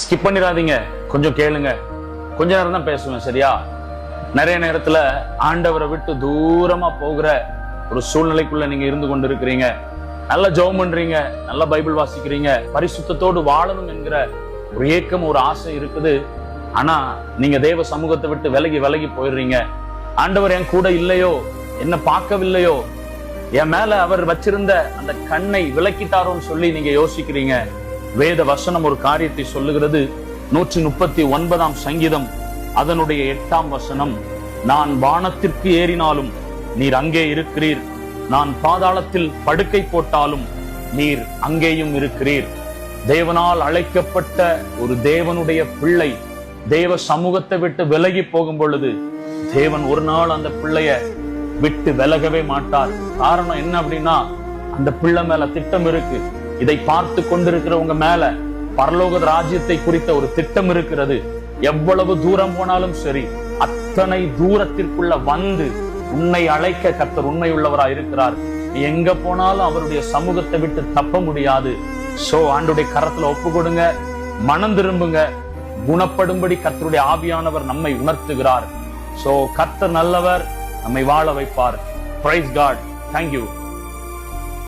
Skip பண்ணிடாதீங்க. கொஞ்சம் கேளுங்க. கொஞ்ச நேரம் தான் பேசுவேன் சரியா? நிறைய நேரத்துல ஆண்டவரை விட்டு தூரமா போகிற ஒரு சூழ்நிலைக்குள்ள நீங்க இருந்து கொண்டு இருக்கிறீங்க நல்லா ஜெபம் பண்றீங்க நல்ல பைபிள் வாசிக்கிறீங்க பரிசுத்தத்தோடு வாழணும் என்கிற ஒரு ஏக்கம் ஒரு ஆசை இருக்குது. ஆனா நீங்க தேவ சமூகத்தை விட்டு விலகி விலகி போயிடுறீங்க. ஆண்டவர் என் கூட இல்லையோ? என்ன பார்க்கவில்லையோ? என் மேல அவர் வச்சிருந்த அந்த கண்ணை விலக்கிட்டாரோன்னு சொல்லி நீங்க யோசிக்கிறீங்க. வேத வசனம் ஒரு காரியத்தை சொல்லுகிறது. நூற்றி முப்பத்தி ஒன்பதாம் சங்கீதம். அதனுடைய எட்டாம் வசனம் நான் வானத்திற்கு ஏறினாலும் நீர் அங்கே இருக்கிறீர். நான் பாதாளத்தில் படுக்கை போட்டாலும் நீர் அங்கேயும் இருக்கிறீர். தேவனால் அழைக்கப்பட்ட ஒரு தேவனுடைய பிள்ளை தேவ சமூகத்தை விட்டு விலகி போகும் பொழுது தேவன் ஒரு நாள் அந்த பிள்ளைய விட்டு விலகவே மாட்டார். காரணம் என்ன அப்படின்னா அந்த பிள்ளை மேல திட்டம் இருக்கு. இதை பார்த்து கொண்டிருக்கிறவங்க மேல பரலோக ராஜ்யத்தை குறித்த ஒரு திட்டம் இருக்கிறது. எவ்வளவு தூரம் போனாலும் சரி அத்தனை தூரத்திற்குள்ள வந்து உன்னை அழைக்க கர்த்தர் உண்மை உள்ளவரா இருக்கிறார் எங்க போனாலும் அவருடைய சமூகத்தை விட்டு தப்ப முடியாது. சோ ஆண்டுடைய கரத்துல ஒப்பு கொடுங்க மனம் திரும்புங்க. குணப்படும்படி கர்த்தருடைய ஆவியானவர் நம்மை உணர்த்துகிறார். சோ கர்த்தர் நல்லவர் நம்மை வாழ வைப்பார். Price God thank you